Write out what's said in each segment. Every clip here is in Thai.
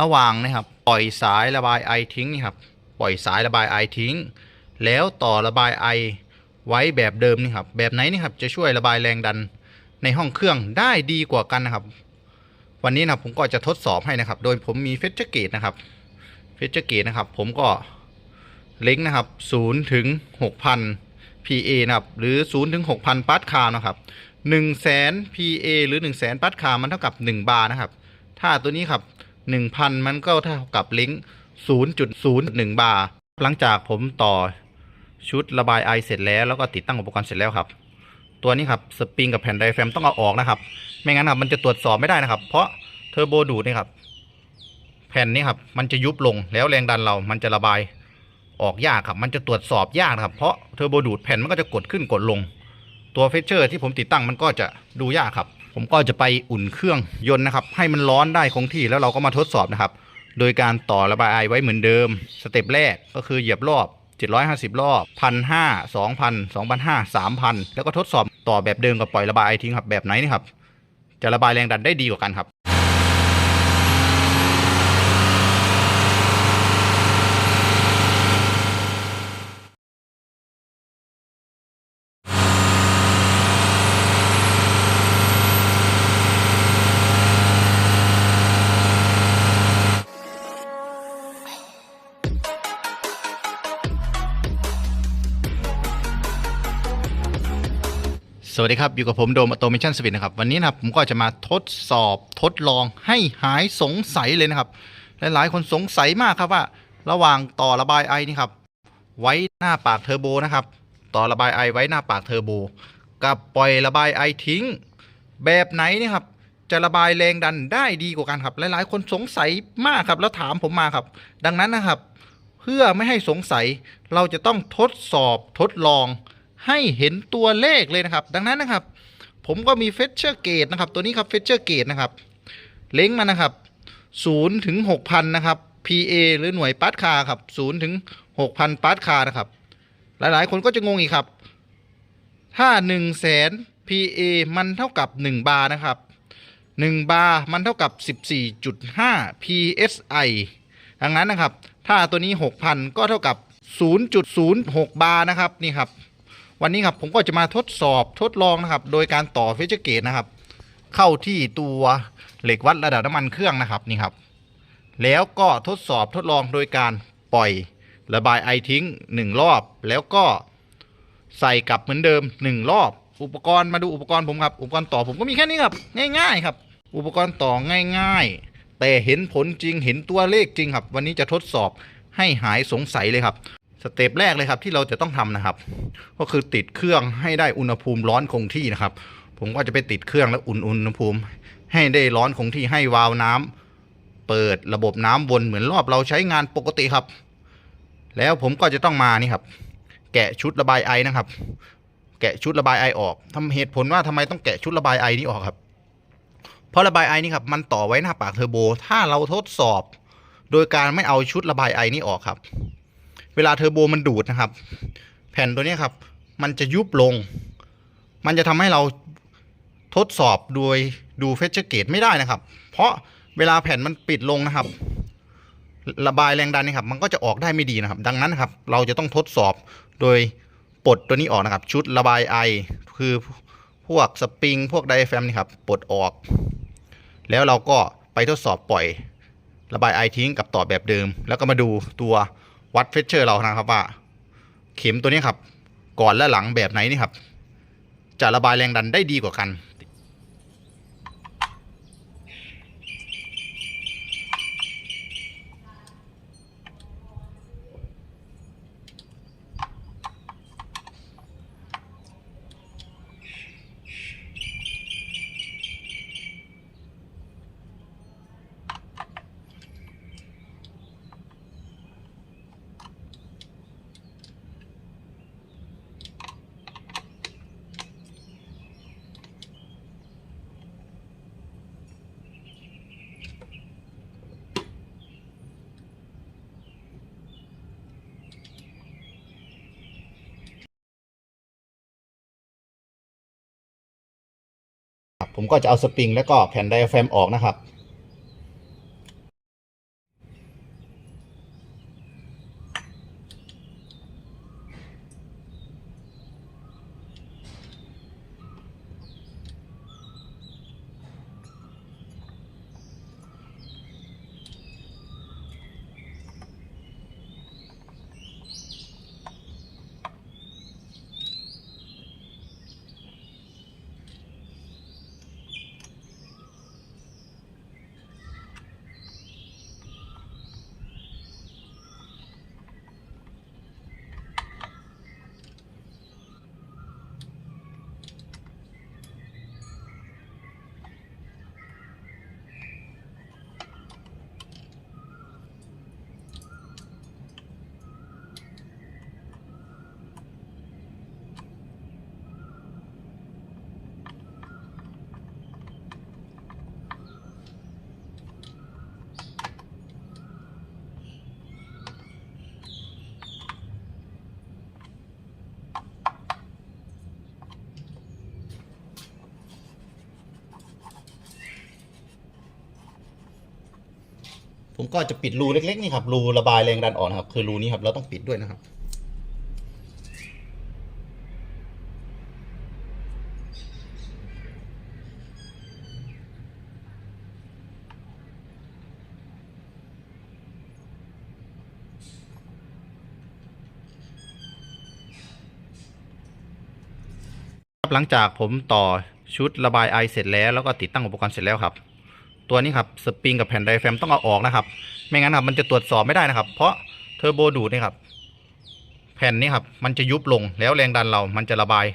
ระหว่างนะครับปล่อยสายระบายไอทิ้งนี่ครับปล่อยสายระบายไอทิ้ง แล้วต่อระบายไอไว้แบบเดิมนี่ครับแบบไหนนี่ครับจะช่วยระบายแรงดันในห้องเครื่องได้ดีกว่ากันนะครับ วันนี้นะครับผมก็จะทดสอบให้นะครับ โดยผมมีเฟสเจอร์เกตนะครับเฟสเจอร์เกตนะครับผมก็เล็งนะครับ0ถึง6,000 PA นะครับหรือ0ถึง6,000ปัสคาร์นะครับ1 0 0 0 0 0 PA หรือ 1 0 0 0 0 0ปัสคาร์มันเท่ากับ 1 บาร์นะครับ ถ้าตัวนี้ครับ 1,000 มันก็เท่ากับลิงก์0.01 บาร์ หลังจากผมต่อชุดระบายไอเสร็จแล้วแล้วก็ติดตั้งอุปกรณ์เสร็จแล้วครับ ตัวนี้ครับสปริงกับแผ่นไดแฟมต้องเอาออกนะครับ ไม่งั้นครับมันจะตรวจสอบไม่ได้นะครับ เพราะเทอร์โบดูดนี่ครับ แผ่นนี้ครับมันจะยุบลงแล้วแรงดันเรามันจะระบายออกยากครับ มันจะตรวจสอบยากนะครับ เพราะเทอร์โบดูดแผ่นมันก็จะกดขึ้นกดลง ตัวเฟเชอร์ที่ผมติดตั้งมันก็จะดูยากครับ ผมก็จะไปอุ่นเครื่องยนต์นะครับ ให้มันร้อนได้คงที่แล้วเราก็มาทดสอบนะครับ โดยการต่อระบายไอไว้เหมือนเดิม สเต็ปแรกก็คือเหยียบรอบ 750 รอบ1,500 2,000 2,500 3,000แล้วก็ทดสอบต่อแบบเดิมกับปล่อยระบายไอทิ้งครับแบบไหนนี่ครับจะระบายแรงดันได้ดีกว่ากันครับ สวัสดีครับ อยู่กับผมโดมอโต a t ชั n สวิตนะครับ วันนี้นะครับผมก็จะมาทดสอบทดลองให้หายสงสัยเลยนะครับ หลายๆคนสงสัยมากครับว่า ระหว่างต่อระบายไอนี่ครับ ไว้หน้าปากเทอร์โบนะครับ ต่อระบายไอไว้หน้าปากเทอร์โบ กับปล่อยระบายไอทิ้ง แบบไหนนี่ครับ จะระบายแรงดันได้ดีกว่ากันครับ หลายๆ คนสงสัยมากครับ แล้วถามผมมาครับ ดังนั้นนะครับ เพื่อไม่ให้สงสัยเราจะต้องทดสอบทดลอง ให้เห็นตัวเลขเลยนะครับ ดังนั้นนะครับ ผมก็มีเฟชเชอร์เกตนะครับ ตัวนี้ครับเฟชเชอร์เกตนะครับ เล้งมานะครับ0ถึง6,000 นะครับ PA หรือหน่วยปัสคาครับ0ถึง6,000ปัสคานะครับ หลายๆ คนก็จะงงอีกครับ ถ้า 1 0 0 0 0แสน PA มันเท่ากับ 1 บาร์นะครับ1 บาร์มันเท่ากับ 14.5 PSI ดังนั้นนะครับ ถ้าตัวนี้ 6,000 ก็เท่ากับ 0.06 บาร์นะครับ นี่ครับ วันนี้ครับผมก็จะมาทดสอบทดลองนะครับ โดยการต่อเฟเจอร์เกตนะครับ เข้าที่ตัวเหล็กวัดระดับน้ำมันเครื่องนะครับนี่ครับ แล้วก็ทดสอบทดลองโดยการปล่อยระบายไอทิ้งหนึ่งรอบ แล้วก็ใส่กลับเหมือนเดิมหนึ่งรอบ อุปกรณ์มาดูอุปกรณ์ผมครับ อุปกรณ์ต่อผมก็มีแค่นี้ครับ ง่าย ๆ ครับ อุปกรณ์ต่อง่าย ๆ แต่เห็นผลจริงเห็นตัวเลขจริงครับ วันนี้จะทดสอบให้หายสงสัยเลยครับ สเต็ปแรกเลยครับที่เราจะต้องทำนะครับ ก็คือติดเครื่องให้ได้อุณหภูมิร้อนคงที่นะครับ ผมก็จะไปติดเครื่องแล้วอุ่นอุณหภูมิ ให้ได้ร้อนคงที่ให้วาล์วน้ำเปิดระบบน้ำวนเหมือนรอบเราใช้งานปกติครับ แล้วผมก็จะต้องมานี่ครับ แกะชุดระบายไอนะครับ แกะชุดระบายไอออกทำเหตุผลว่าทำไมต้องแกะชุดระบายไอนี้ออกครับเพราะระบายไอนี่ครับมันต่อไว้หน้าปากเทอร์โบ ถ้าเราทดสอบ โดยการไม่เอาชุดระบายไอนี้ออกครับ เวลาเทอร์โบมันดูดนะครับ แผ่นตัวนี้ครับ มันจะยุบลง มันจะทำให้เราทดสอบโดยดูเฟชเชอร์เกตไม่ได้นะครับ เพราะเวลาแผ่นมันปิดลงนะครับ ระบายแรงดันนี่ครับ มันก็จะออกได้ไม่ดีนะครับ ดังนั้นครับ เราจะต้องทดสอบโดยปลดตัวนี้ออกนะครับ ชุดระบายไอคือพวกสปริงพวกไดแฟมนี่ครับปลดออก แล้วเราก็ไปทดสอบปล่อย ระบายไอทิ้งกับต่อแบบเดิม แล้วก็มาดูตัว วัดเฟชเชอร์เรานะครับว่า เข็มตัวนี้ครับ ก่อนและหลังแบบไหนนี่ครับ จะระบายแรงดันได้ดีกว่ากันครับ ผมก็จะเอาสปริงแล้วก็แผ่นไดอะแฟมออกนะครับ ผมก็จะปิดรูเล็กๆนี่ครับรูระบายแรงดันออกนะครับ คือรูนี้ครับเราต้องปิดด้วยนะครับครับหลังจากผมต่อชุดระบายไอเสร็จแล้วแล้วก็ติดตั้งอุปกรณ์เสร็จแล้วครับ ตัวนี้ครับสปริงกับแผ่นไดแฟมต้องเอาออกนะครับ ไม่งั้นครับมันจะตรวจสอบไม่ได้นะครับ เพราะเทอร์โบดูดนี่ครับแผ่นนี้ครับมันจะยุบลงแล้วแรงดันเรามันจะระบาย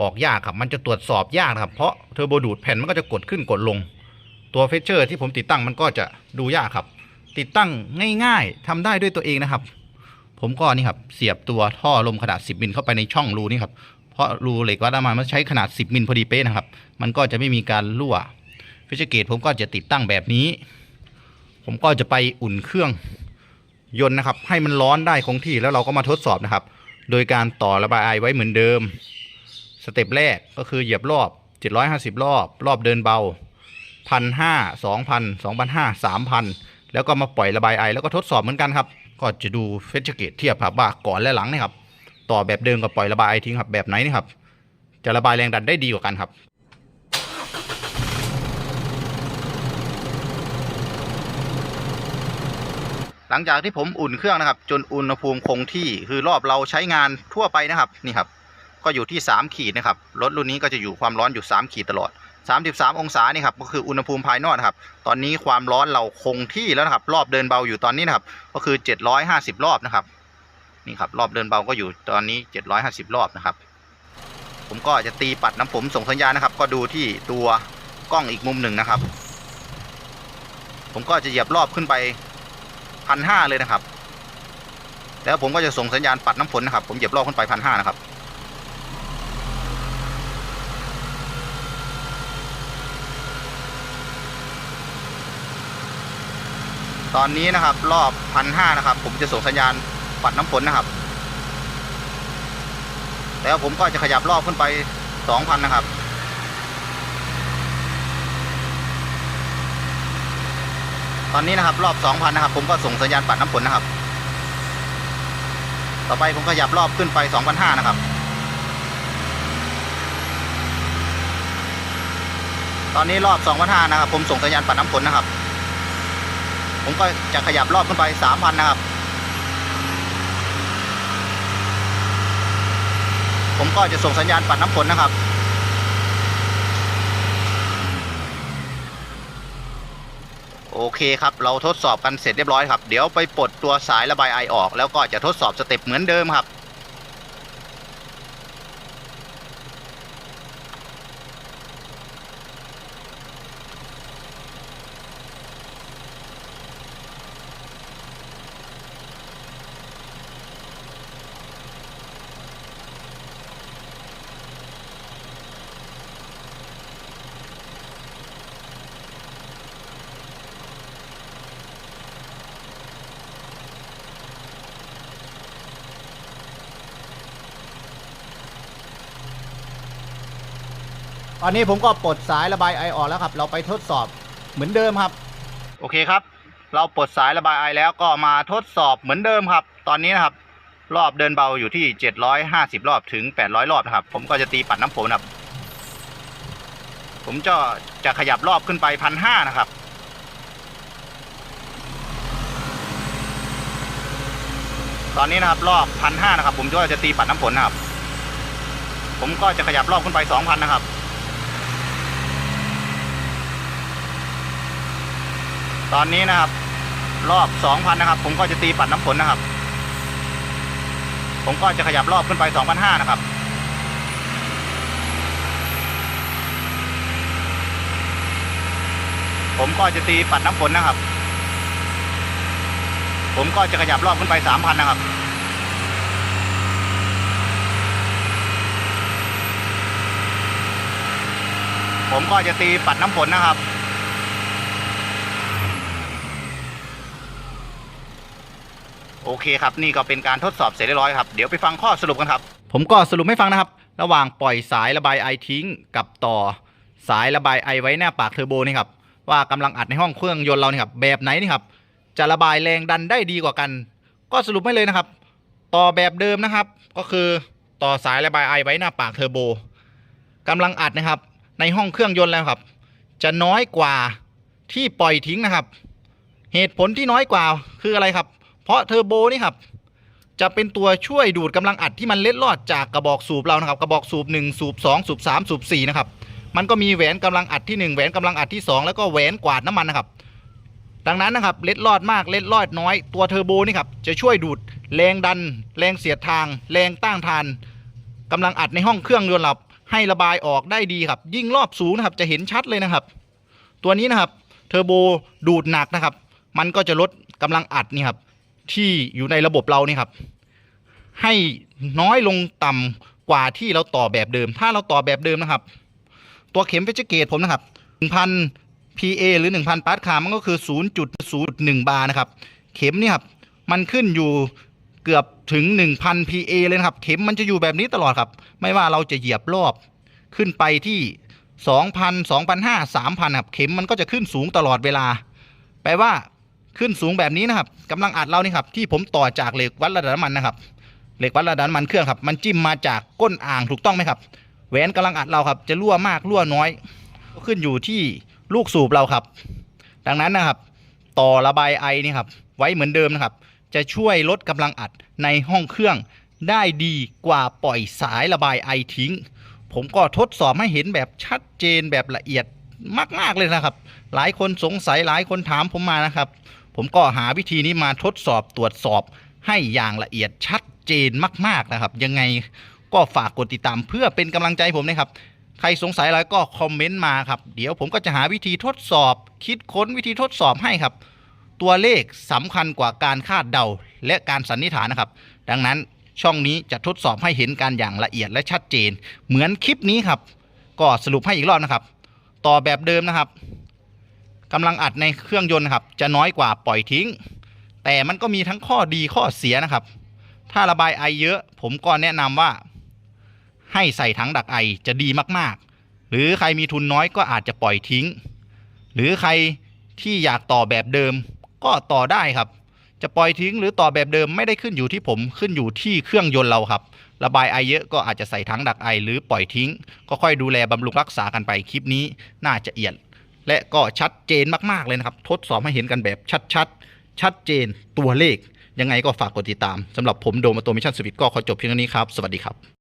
ออกยากครับ มันจะตรวจสอบยากนะครับ เพราะเทอร์โบดูดแผ่นมันก็จะกดขึ้นกดลง ตัวเฟเชอร์ที่ผมติดตั้งมันก็จะดูยากครับ ติดตั้งง่าย ๆทำได้ด้วยตัวเองนะครับ ผมก็นี่ครับเสียบตัวท่อลมขนาด 10มิลเข้าไปในช่องรูนี้ครับเพราะรูเหล็กวัดน้ำมันมันใช้ขนาด 10มิลพอดีเป๊ะนะครับ มันก็จะไม่มีการรั่ว ฟิชเกตผมก็จะติดตั้งแบบนี้ ผมก็จะไปอุ่นเครื่องยนต์นะครับ ให้มันร้อนได้คงที่แล้วเราก็มาทดสอบนะครับ โดยการต่อระบายไอไว้เหมือนเดิม สเต็ปแรกก็คือเหยียบรอบ 750 รอบ รอบเดินเบาพันห้าสองพันสองพันห้าสามพันแล้วก็มาปล่อยระบายไอ แล้วก็ทดสอบเหมือนกันครับ ก็จะดูเฟชเกตเทียบครับว่าก่อนและหลังนะครับ ต่อแบบเดิมกับปล่อยระบายไอทิ้งครับแบบไหนนี่ครับ จะระบายแรงดันได้ดีกว่ากันครับ หลังจากที่ผมอุ่นเครื่องนะครับ จนอุณหภูมิคงที่คือรอบเราใช้งานทั่วไปนะครับนี่ครับ ก็อยู่ที่ 3 ขีดนะครับรถรุ่นนี้ก็จะอยู่ความร้อนอยู่ 3 ขีดตลอด 33 องศานี่ครับก็คืออุณหภูมิภายนอกนะครับ ตอนนี้ความร้อนเราคงที่แล้วนะครับ รอบเดินเบาอยู่ตอนนี้นะครับ ก็คือ 750 รอบนะครับนี่ครับรอบเดินเบาก็อยู่ตอนนี้ 750 รอบนะครับ ผมก็จะตีปัดน้ำผมส่งสัญญาณนะครับ ก็ดูที่ตัวกล้องอีกมุมหนึ่งนะครับ ผมก็จะเหยียบรอบขึ้นไป พันห้าเลยนะครับ แล้วผมก็จะส่งสัญญาณปัดน้ำฝนนะครับ ผมเหยียบรอบขึ้นไปพันห้านะครับ ตอนนี้นะครับรอบพันห้านะครับ ผมจะส่งสัญญาณปัดน้ำฝนนะครับ แล้วผมก็จะขยับรอบขึ้นไปสองพันนะครับ ตอนนี้นะครับ รอบสองพันนะครับ ผมก็ส่งสัญญาณปัดน้ำฝนนะครับ ต่อไปผมขยับรอบขึ้นไปสองพันห้านะครับ ตอนนี้รอบสองพันห้านะครับ ผมส่งสัญญาณปัดน้ำฝนนะครับ ผมก็จะขยับรอบขึ้นไปสามพันนะครับ ผมก็จะส่งสัญญาณปัดน้ำฝนนะครับ โอเคครับ เราทดสอบกันเสร็จเรียบร้อยครับ เดี๋ยวไปปลดตัวสายระบายไอออก แล้วก็จะทดสอบสเต็ปเหมือนเดิมครับ ตอนนี้ผมก็ปลดสายระบายไอออกแล้วครับ เราไปทดสอบเหมือนเดิมครับ โอเคครับ เราปลดสายระบายไอแล้วก็มาทดสอบเหมือนเดิมครับ ตอนนี้นะครับ รอบเดินเบาอยู่ที่ 750 รอบถึง 800 รอบนะครับ ผมก็จะตีปัดน้ำฝนครับ ผมจะจะขยับรอบขึ้นไปพันห้านะครับตอนนี้นะครับรอบพันห้านะครับ ผมก็จะตีปัดน้ำฝนนะครับ ผมก็จะขยับรอบขึ้นไปสองพันนะครับ ตอนนี้นะครับ รอบสองพันนะครับ ผมก็จะตีปัดน้ำฝนนะครับ ผมก็จะขยับรอบขึ้นไปสองพันห้านะครับผมก็จะตีปัดน้ำฝนนะครับ ผมก็จะขยับรอบขึ้นไปสามพันนะครับ ผมก็จะตีปัดน้ำฝนนะครับ โอเคครับ นี่ก็เป็นการทดสอบเสร็จเรียบร้อยครับ เดี๋ยวไปฟังข้อสรุปกันครับ ผมก็สรุปให้ฟังนะครับ ระหว่างปล่อยสายระบายไอทิ้ง กับต่อสายระบายไอไว้หน้าปากเทอร์โบนี่ครับว่ากำลังอัดในห้องเครื่องยนต์เรานี่ครับแบบไหนนี่ครับจะระบายแรงดันได้ดีกว่ากัน ก็สรุปให้เลยนะครับ ต่อแบบเดิมนะครับ ก็คือต่อสายระบายไอไว้หน้าปากเทอร์โบกำลังอัดนะครับ ในห้องเครื่องยนต์แล้วครับ จะน้อยกว่าที่ปล่อยทิ้งนะครับ เหตุผลที่น้อยกว่าคืออะไรครับ เพราะเทอร์โบนี่ครับจะเป็นตัวช่วยดูดกำลังอัดที่มันเล็ดลอดจากกระบอกสูบเรานะครับกระบอกสูบ 1 สูบ 2 สูบ 3 สูบ 4 นะครับ มันก็มีแหวนกำลังอัดที่ 1 แหวนกำลังอัดที่ 2 แล้วก็แหวนกวาดน้ำมันนะครับ ดังนั้นนะครับเล็ดลอดมากเล็ดลอดน้อยตัวเทอร์โบนี่ครับจะช่วยดูดแรงดัน แรงเสียดทาง แรงต้านทานกำลังอัดในห้องเครื่องยนต์เราให้ระบายออกได้ดีครับ ยิ่งรอบสูงนะครับจะเห็นชัดเลยนะครับ ตัวนี้นะครับเทอร์โบดูดหนักนะครับ มันก็จะลดกำลังอัดนี่ครับ ที่อยู่ในระบบเรานี่ครับ ให้น้อยลงต่ำกว่าที่เราต่อแบบเดิม ถ้าเราต่อแบบเดิมนะครับ ตัวเข็มเพชเกตผมนะครับ1,000 PA หรือ 1,000ปาร์ตคาร์มันก็คือ 0.01 บาร์นะครับ เข็มนี่ครับ มันขึ้นอยู่เกือบถึง 1,000 PA เลยนะครับ เข็มมันจะอยู่แบบนี้ตลอดครับ ไม่ว่าเราจะเหยียบรอบขึ้นไปที่ 2,000 2,500 3,000ครับ เข็มมันก็จะขึ้นสูงตลอดเวลา แปลว่า ขึ้นสูงแบบนี้นะครับกำลังอัดเรานี่ครับที่ผมต่อจากเหล็กวัดระดับน้ำมันนะครับเหล็กวัดระดับน้ำมันเครื่องครับมันจิ้มมาจากก้นอ่างถูกต้องไหมครับแหวนกำลังอัดเราครับจะรั่วมากรั่วน้อย ก็ขึ้นอยู่ที่ลูกสูบเราครับ ดังนั้นนะครับ ต่อระบายไอนี่ครับไว้เหมือนเดิมนะครับ จะช่วยลดกำลังอัดในห้องเครื่องได้ดีกว่าปล่อยสายระบายไอทิ้ง ผมก็ทดสอบให้เห็นแบบชัดเจนแบบละเอียดมาก ๆ เลยนะครับ หลายคนสงสัยหลายคนถามผมมานะครับ ผมก็หาวิธีนี้มาทดสอบตรวจสอบให้อย่างละเอียดชัดเจนมากๆนะครับ ยังไงก็ฝากกดติดตามเพื่อเป็นกำลังใจผมนะครับใครสงสัยอะไรก็คอมเมนต์มาครับ เดี๋ยวผมก็จะหาวิธีทดสอบ คิดค้นวิธีทดสอบให้ครับ ตัวเลขสำคัญกว่าการคาดเดาและการสันนิษฐานนะครับ ดังนั้นช่องนี้จะทดสอบให้เห็นการอย่างละเอียดและชัดเจน เหมือนคลิปนี้ครับ ก็สรุปให้อีกรอบนะครับ ต่อแบบเดิมนะครับ กำลังอัดในเครื่องยนต์ครับ จะน้อยกว่าปล่อยทิ้ง แต่มันก็มีทั้งข้อดีข้อเสียนะครับ ถ้าระบายไอเยอะ ผมก็แนะนำว่า ให้ใส่ถังดักไอจะดีมากๆ หรือใครมีทุนน้อยก็อาจจะปล่อยทิ้ง หรือใครที่อยากต่อแบบเดิม ก็ต่อได้ครับ จะปล่อยทิ้งหรือต่อแบบเดิมไม่ได้ขึ้นอยู่ที่ผมขึ้นอยู่ที่เครื่องยนต์เราครับ ระบายไอเยอะก็อาจจะใส่ถังดักไอ หรือปล่อยทิ้ง ก็ค่อยดูแลบำรุงรักษากันไปคลิปนี้ น่าจะเอียด และก็ชัดเจนมากๆเลยนะครับ ทดสอบให้เห็นกันแบบชัดๆ ชัดเจนตัวเลข ยังไงก็ฝากกดติดตามสำหรับผมโดมโตมิชั่นสวิตก็ขอจบเพียงเท่านี้ครับ สวัสดีครับ